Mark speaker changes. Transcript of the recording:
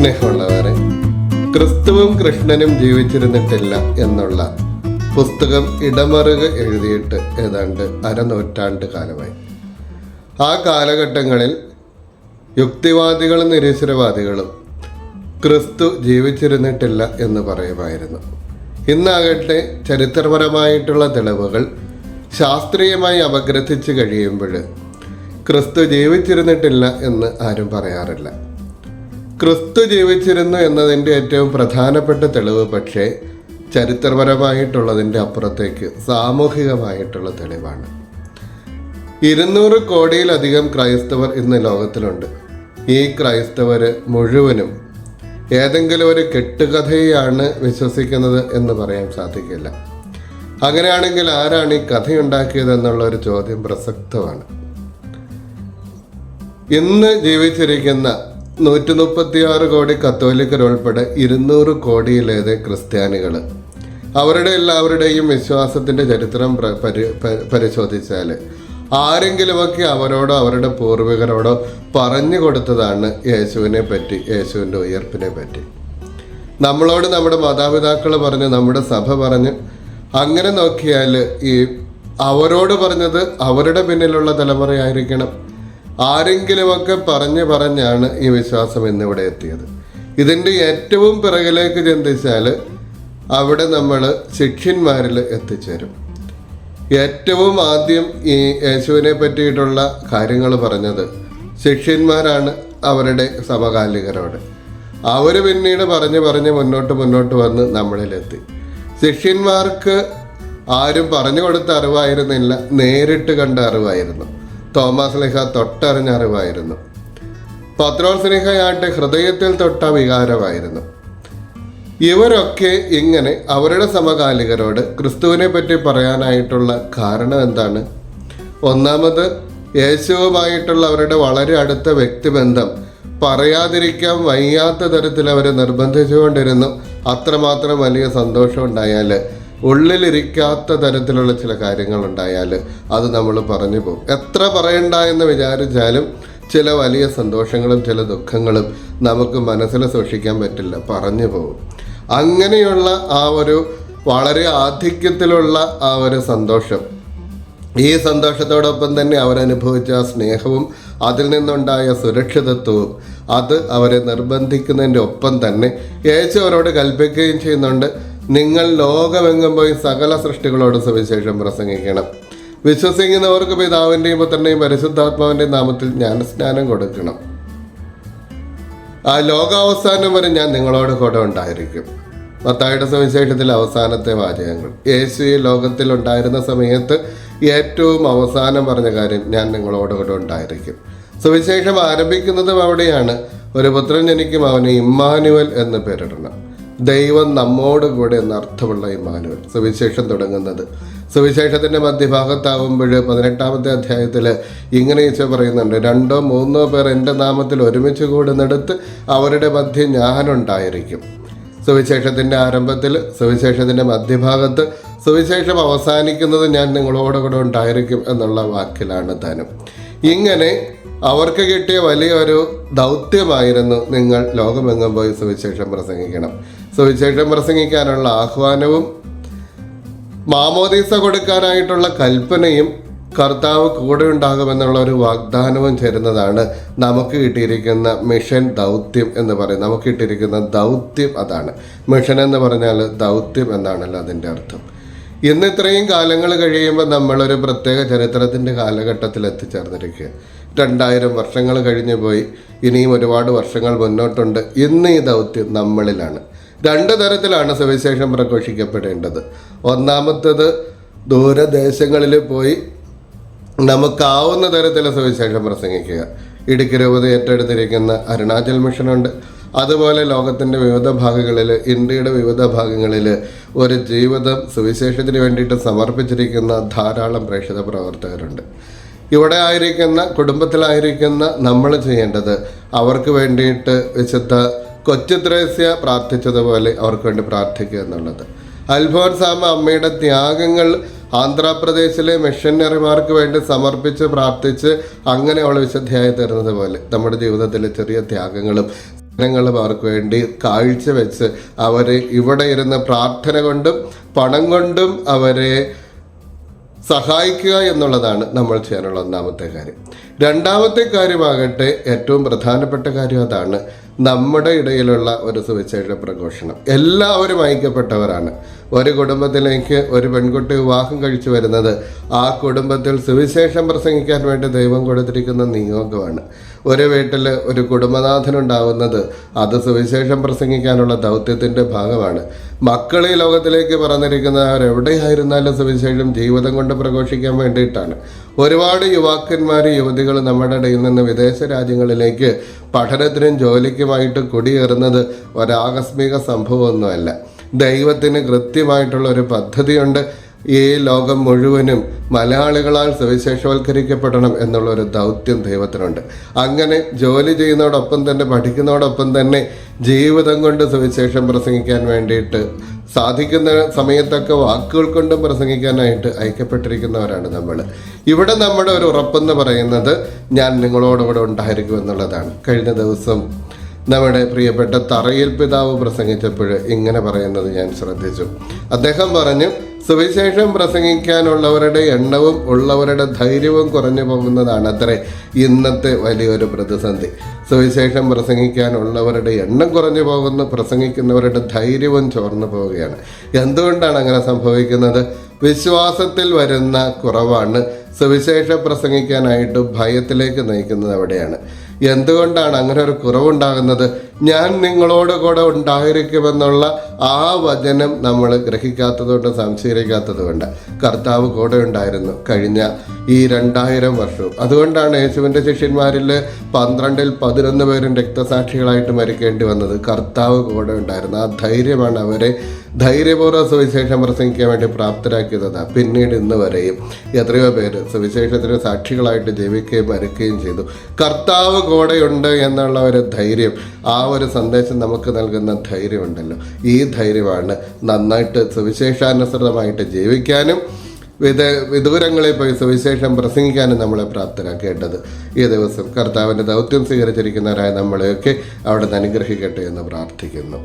Speaker 1: സ്നേഹമുള്ളവരെ ക്രിസ്തുവും കൃഷ്ണനും ജീവിച്ചിരുന്നിട്ടില്ല എന്നുള്ള പുസ്തകം ഇടമറുക എഴുതിയിട്ട് ഏതാണ്ട് അരനൂറ്റാണ്ട് കാലമായി ആ കാലഘട്ടങ്ങളിൽ യുക്തിവാദികളും നിരീശ്വരവാദികളും ക്രിസ്തു ജീവിച്ചിരുന്നിട്ടില്ല എന്ന് പറയുമായിരുന്നു ഇന്നാകട്ടെ ചരിത്രപരമായിട്ടുള്ള തെളിവുകൾ ശാസ്ത്രീയമായി അപഗ്രഥിച്ച് കഴിയുമ്പോൾ ക്രിസ്തു ജീവിച്ചിരുന്നിട്ടില്ല എന്ന് ആരും പറയാറില്ല ക്രിസ്തു ജീവിച്ചിരുന്നു എന്നതിൻ്റെ ഏറ്റവും പ്രധാനപ്പെട്ട തെളിവ് പക്ഷേ ചരിത്രപരമായിട്ടുള്ളതിൻ്റെ അപ്പുറത്തേക്ക് സാമൂഹികമായിട്ടുള്ള തെളിവാണ് ഇരുന്നൂറ് കോടിയിലധികം ക്രൈസ്തവർ ഇന്ന് ലോകത്തിലുണ്ട് ഈ ക്രൈസ്തവർ മുഴുവനും ഏതെങ്കിലും ഒരു കെട്ടുകഥയാണ് വിശ്വസിക്കുന്നത് എന്ന് പറയാൻ സാധിക്കില്ല അങ്ങനെയാണെങ്കിൽ ആരാണ് ഈ കഥയുണ്ടാക്കിയതെന്നുള്ള ഒരു ചോദ്യം പ്രസക്തമാണ് ഇന്ന് ജീവിച്ചിരിക്കുന്ന നൂറ്റി മുപ്പത്തിയാറ് കോടി കത്തോലിക്കരുൾപ്പെടെ ഇരുന്നൂറ് കോടിയിലേറെ ക്രിസ്ത്യാനികൾ അവരുടെ എല്ലാവരുടെയും വിശ്വാസത്തിൻ്റെ ചരിത്രം പരിശോധിച്ചാൽ ആരെങ്കിലുമൊക്കെ അവരോടോ അവരുടെ പൂർവികരോടോ പറഞ്ഞു കൊടുത്തതാണ് യേശുവിനെ പറ്റി യേശുവിൻ്റെ ഉയർപ്പിനെ പറ്റി നമ്മളോട് നമ്മുടെ മാതാപിതാക്കൾ പറഞ്ഞു നമ്മുടെ സഭ പറഞ്ഞു അങ്ങനെ നോക്കിയാൽ ഈ അവരോട് പറഞ്ഞത് അവരുടെ പിന്നിലുള്ള തലമുറയായിരിക്കണം ആരെങ്കിലുമൊക്കെ പറഞ്ഞു പറഞ്ഞാണ് ഈ വിശ്വാസം ഇന്നിവിടെ എത്തിയത് ഇതിൻ്റെ ഏറ്റവും പിറകിലേക്ക് ചിന്തിച്ചാൽ അവിടെ നമ്മൾ ശിഷ്യന്മാരിൽ എത്തിച്ചേരും ഏറ്റവും ആദ്യം ഈ യേശുവിനെ പറ്റിയിട്ടുള്ള കാര്യങ്ങൾ പറഞ്ഞത് ശിഷ്യന്മാരാണ് അവരുടെ സമകാലികരോട് അവർ പിന്നീട് പറഞ്ഞ് പറഞ്ഞ് മുന്നോട്ട് മുന്നോട്ട് വന്ന് നമ്മളിലെത്തി ശിഷ്യന്മാർക്ക് ആരും പറഞ്ഞു കൊടുത്ത അറിവായിരുന്നില്ല നേരിട്ട് കണ്ട അറിവായിരുന്നു തോമസ് ലിഹ തൊട്ടറിഞ്ഞ അറിവായിരുന്നു പത്രോസ്ലിഹയാട്ടെ ഹൃദയത്തിൽ തൊട്ട വികാരമായിരുന്നു ഇവരൊക്കെ ഇങ്ങനെ അവരുടെ സമകാലികരോട് ക്രിസ്തുവിനെ പറ്റി പറയാനായിട്ടുള്ള കാരണം എന്താണ് ഒന്നാമത് യേശുവുമായിട്ടുള്ള അവരുടെ വളരെ അടുത്ത വ്യക്തിബന്ധം പറയാതിരിക്കാൻ വയ്യാത്ത തരത്തിൽ അവരെ നിർബന്ധിച്ചുകൊണ്ടിരുന്നു അത്രമാത്രം വലിയ സന്തോഷം ഉണ്ടായാൽ ഉള്ളിലിരിക്കാത്ത തരത്തിലുള്ള ചില കാര്യങ്ങളുണ്ടായാൽ അത് നമ്മൾ പറഞ്ഞു പോകും എത്ര പറയണ്ട എന്ന് വിചാരിച്ചാലും ചില വലിയ സന്തോഷങ്ങളും ചില ദുഃഖങ്ങളും നമുക്ക് മനസ്സിൽ സൂക്ഷിക്കാൻ പറ്റില്ല പറഞ്ഞു പോകും അങ്ങനെയുള്ള ആ ഒരു വളരെ ആധിക്യത്തിലുള്ള ആ ഒരു സന്തോഷം ഈ സന്തോഷത്തോടൊപ്പം തന്നെ അവരനുഭവിച്ച ആ സ്നേഹവും അതിൽ നിന്നുണ്ടായ സുരക്ഷിതത്വവും അത് അവരെ നിർബന്ധിക്കുന്നതിൻ്റെ ഒപ്പം തന്നെ യേശു അവരോട് കൽപ്പിക്കുകയും ചെയ്യുന്നുണ്ട് നിങ്ങൾ ലോകമെങ്ങും പോയി സകല സൃഷ്ടികളോട് സുവിശേഷം പ്രസംഗിക്കണം വിശ്വസിക്കുന്നവർക്ക് പിതാവിൻ്റെയും പുത്രൻ്റെയും പരിശുദ്ധാത്മാവിൻ്റെയും നാമത്തിൽ ജ്ഞാനസ്നാനം കൊടുക്കണം ആ ലോകാവസാനം വരെ ഞാൻ നിങ്ങളോട് കൂടെ ഉണ്ടായിരിക്കും മത്തായുടെ സുവിശേഷത്തിൽ അവസാനത്തെ വാചകങ്ങൾ യേശു ഈ ലോകത്തിൽ ഉണ്ടായിരുന്ന സമയത്ത് ഏറ്റവും അവസാനം പറഞ്ഞ കാര്യം ഞാൻ നിങ്ങളോട് കൂടെ ഉണ്ടായിരിക്കും സുവിശേഷം ആരംഭിക്കുന്നതും അവിടെയാണ് ഒരു പുത്രൻ ജനിക്കും അവന് ഇമ്മാനുവൽ എന്ന് പേരിടണം ദൈവം നമ്മോട് കൂടെ എന്നർത്ഥമുള്ള ഇമാനുവൽ സുവിശേഷം തുടങ്ങുന്നത് സുവിശേഷത്തിൻ്റെ മധ്യഭാഗത്താവുമ്പോൾ പതിനെട്ടാമത്തെ അധ്യായത്തിൽ ഇങ്ങനെ ഈശോ പറയുന്നുണ്ട് രണ്ടോ മൂന്നോ പേർ എൻ്റെ നാമത്തിൽ ഒരുമിച്ച് കൂടുന്നെടുത്ത് അവരുടെ മധ്യം ഞാനുണ്ടായിരിക്കും സുവിശേഷത്തിൻ്റെ ആരംഭത്തിൽ സുവിശേഷത്തിൻ്റെ മധ്യഭാഗത്ത് സുവിശേഷം അവസാനിക്കുന്നത് ഞാൻ നിങ്ങളോടുകൂടെ ഉണ്ടായിരിക്കും എന്നുള്ള വാക്കിലാണ് ധനം ഇങ്ങനെ അവർക്ക് കിട്ടിയ വലിയൊരു ദൗത്യമായിരുന്നു നിങ്ങൾ ലോകമെങ്ങും പോയി സുവിശേഷം പ്രസംഗിക്കണം സുവിശേഷം പ്രസംഗിക്കാനുള്ള ആഹ്വാനവും മാമോദീസ കൊടുക്കാനായിട്ടുള്ള കൽപ്പനയും കർത്താവ് കൂടെ ഉണ്ടാകുമെന്നുള്ള ഒരു വാഗ്ദാനവും ചേരുന്നതാണ് നമുക്ക് കിട്ടിയിരിക്കുന്ന മിഷൻ ദൗത്യം എന്ന് പറയും നമുക്ക് കിട്ടിയിരിക്കുന്ന ദൗത്യം അതാണ് മിഷൻ എന്ന് പറഞ്ഞാൽ ദൗത്യം എന്നാണല്ലോ അതിൻ്റെ അർത്ഥം ഇന്ന് ഇത്രയും കാലങ്ങൾ കഴിയുമ്പോൾ നമ്മളൊരു പ്രത്യേക ചരിത്രത്തിൻ്റെ കാലഘട്ടത്തിൽ എത്തിച്ചേർന്നിരിക്കുക രണ്ടായിരം വർഷങ്ങൾ കഴിഞ്ഞു പോയി ഇനിയും ഒരുപാട് വർഷങ്ങൾ മുന്നോട്ടുണ്ട് ഇന്ന് ഈ ദൗത്യം നമ്മളിലാണ് രണ്ട് തരത്തിലാണ് സുവിശേഷം പ്രഘോഷിക്കപ്പെടേണ്ടത് ഒന്നാമത്തത് ദൂരദേശങ്ങളിൽ പോയി നമുക്കാവുന്ന തരത്തിൽ സുവിശേഷം പ്രസംഗിക്കുക ഇടുക്കി രൂപത ഏറ്റെടുത്തിരിക്കുന്ന അരുണാചൽ മിഷനുണ്ട് അതുപോലെ ലോകത്തിൻ്റെ വിവിധ ഭാഗങ്ങളിൽ ഇന്ത്യയുടെ വിവിധ ഭാഗങ്ങളിൽ ഒരു ജീവിതം സുവിശേഷത്തിന് വേണ്ടിയിട്ട് സമർപ്പിച്ചിരിക്കുന്ന ധാരാളം പ്രേക്ഷിത പ്രവർത്തകരുണ്ട് ഇവിടെ ആയിരിക്കുന്ന കുടുംബത്തിലായിരിക്കുന്ന നമ്മൾ ചെയ്യേണ്ടത് അവർക്ക് വേണ്ടിയിട്ട് വിശുദ്ധ കൊച്ചുത്രേസ്യ പ്രാർത്ഥിച്ചതുപോലെ അവർക്ക് വേണ്ടി പ്രാർത്ഥിക്കുക എന്നുള്ളത് അൽഫോൻസാമ അമ്മയുടെ ത്യാഗങ്ങൾ ആന്ധ്രാപ്രദേശിലെ മിഷനറിമാർക്ക് വേണ്ടി സമർപ്പിച്ച് പ്രാർത്ഥിച്ച് അങ്ങനെ അവൾ വിശുദ്ധിയായി തരുന്നത് പോലെ നമ്മുടെ ജീവിതത്തിലെ ചെറിയ ത്യാഗങ്ങളും ജനങ്ങളും അവർക്ക് വേണ്ടി വെച്ച് അവരെ ഇവിടെ ഇരുന്ന് പ്രാർത്ഥന കൊണ്ടും പണം കൊണ്ടും അവരെ സഹായിക്കുക എന്നുള്ളതാണ് നമ്മൾ ചെയ്യാനുള്ള ഒന്നാമത്തെ കാര്യം രണ്ടാമത്തെ കാര്യമാകട്ടെ ഏറ്റവും പ്രധാനപ്പെട്ട കാര്യം അതാണ് നമ്മുടെ ഇടയിലുള്ള ഒരു സുവിശേഷ പ്രഘോഷണം എല്ലാവരും ഐക്യപ്പെട്ടവരാണ് ഒരു കുടുംബത്തിലേക്ക് ഒരു പെൺകുട്ടി വിവാഹം കഴിച്ചു വരുന്നത് ആ കുടുംബത്തിൽ സുവിശേഷം പ്രസംഗിക്കാൻ വേണ്ടി ദൈവം കൊടുത്തിരിക്കുന്ന നിയോഗമാണ് ഒരു വീട്ടിൽ ഒരു കുടുംബനാഥനുണ്ടാവുന്നത് അത് സുവിശേഷം പ്രസംഗിക്കാനുള്ള ദൗത്യത്തിൻ്റെ ഭാഗമാണ് മക്കൾ ഈ ലോകത്തിലേക്ക് പറഞ്ഞിരിക്കുന്നവരെവിടെയായിരുന്നാലും സുവിശേഷം ജീവിതം കൊണ്ട് പ്രഘോഷിക്കാൻ വേണ്ടിയിട്ടാണ് ഒരുപാട് യുവാക്കന്മാർ യുവതികൾ നമ്മുടെ ഇടയിൽ നിന്ന് വിദേശ രാജ്യങ്ങളിലേക്ക് പഠനത്തിനും ജോലിക്കുമായിട്ട് കുടിയേറുന്നത് ഒരാകസ്മിക സംഭവമൊന്നുമല്ല ദൈവത്തിന് കൃത്യമായിട്ടുള്ള ഒരു പദ്ധതിയുണ്ട് ഈ ലോകം മുഴുവനും മലയാളികളാൽ സുവിശേഷവൽക്കരിക്കപ്പെടണം എന്നുള്ള ഒരു ദൗത്യം ദൈവത്തിനുണ്ട് അങ്ങനെ ജോലി ചെയ്യുന്നതോടൊപ്പം തന്നെ പഠിക്കുന്നതോടൊപ്പം തന്നെ ജീവിതം കൊണ്ട് സുവിശേഷം പ്രസംഗിക്കാൻ വേണ്ടിയിട്ട് സാധിക്കുന്ന സമയത്തൊക്കെ വാക്കുകൾ കൊണ്ടും പ്രസംഗിക്കാനായിട്ട് അയക്കപ്പെട്ടിരിക്കുന്നവരാണ് നമ്മൾ ഇവിടെ നമ്മുടെ ഒരു ഉറപ്പെന്ന് പറയുന്നത് ഞാൻ നിങ്ങളോടുകൂടെ ഉണ്ടായിരിക്കും എന്നുള്ളതാണ് കഴിഞ്ഞ ദിവസം നമ്മുടെ പ്രിയപ്പെട്ട തറയിൽ പിതാവ് പ്രസംഗിച്ചപ്പോൾ ഇങ്ങനെ പറയുന്നത് ഞാൻ ശ്രദ്ധിച്ചു അദ്ദേഹം പറഞ്ഞു സുവിശേഷം പ്രസംഗിക്കാനുള്ളവരുടെ എണ്ണവും ഉള്ളവരുടെ ധൈര്യവും കുറഞ്ഞു പോകുന്നതാണ് അത്രേ ഇന്നത്തെ വലിയൊരു പ്രതിസന്ധി സുവിശേഷം പ്രസംഗിക്കാനുള്ളവരുടെ എണ്ണം കുറഞ്ഞു പോകുന്നു പ്രസംഗിക്കുന്നവരുടെ ധൈര്യവും ചോർന്നു പോവുകയാണ് എന്തുകൊണ്ടാണ് അങ്ങനെ സംഭവിക്കുന്നത് വിശ്വാസത്തിൽ വരുന്ന കുറവാണ് സുവിശേഷം പ്രസംഗിക്കാനായിട്ട് ഭയത്തിലേക്ക് നയിക്കുന്നത് അവിടെയാണ് എന്തുകൊണ്ടാണ് അങ്ങനെ ഒരു കുറവുണ്ടാകുന്നത് ഞാൻ നിങ്ങളോട് കൂടെ ഉണ്ടായിരിക്കുമെന്നുള്ള ആ വചനം നമ്മൾ ഗ്രഹിക്കാത്തതുകൊണ്ട് സംശയിക്കാത്തതുകൊണ്ട് കർത്താവ് കൂടെ ഉണ്ടായിരുന്നു കഴിഞ്ഞ ഈ രണ്ടായിരം വർഷവും അതുകൊണ്ടാണ് യേശുവിൻ്റെ ശിഷ്യന്മാരിൽ പന്ത്രണ്ടിൽ പതിനൊന്ന് പേരും രക്തസാക്ഷികളായിട്ട് മരിക്കേണ്ടി വന്നത് കർത്താവ് കൂടെ ഉണ്ടായിരുന്നു ആ ധൈര്യമാണ് അവരെ ധൈര്യപൂർവ്വ സുവിശേഷം പ്രസംഗിക്കാൻ വേണ്ടി പ്രാപ്തരാക്കിയത് പിന്നീട് ഇന്ന് വരെയും എത്രയോ പേര് സുവിശേഷത്തിന് സാക്ഷികളായിട്ട് ജീവിക്കുകയും മരിക്കുകയും ചെയ്തു കർത്താവ് കൂടെയുണ്ട് എന്നുള്ള ഒരു ധൈര്യം ആ ഒരു സന്ദേശം നമുക്ക് നൽകുന്ന ധൈര്യമുണ്ടല്ലോ ഈ ധൈര്യമാണ് നന്നായിട്ട് സുവിശേഷാനുസൃതമായിട്ട് ജീവിക്കാനും വിദ വിദൂരങ്ങളിൽ പോയി സുവിശേഷം പ്രസംഗിക്കാനും നമ്മളെ പ്രാപ്തരാക്കേണ്ടത് ഈ ദിവസം കർത്താവിൻ്റെ ദൗത്യം സ്വീകരിച്ചിരിക്കുന്നവരായ നമ്മളെയൊക്കെ അവിടെ നിന്ന് അനുഗ്രഹിക്കട്ടെ എന്ന് പ്രാർത്ഥിക്കുന്നു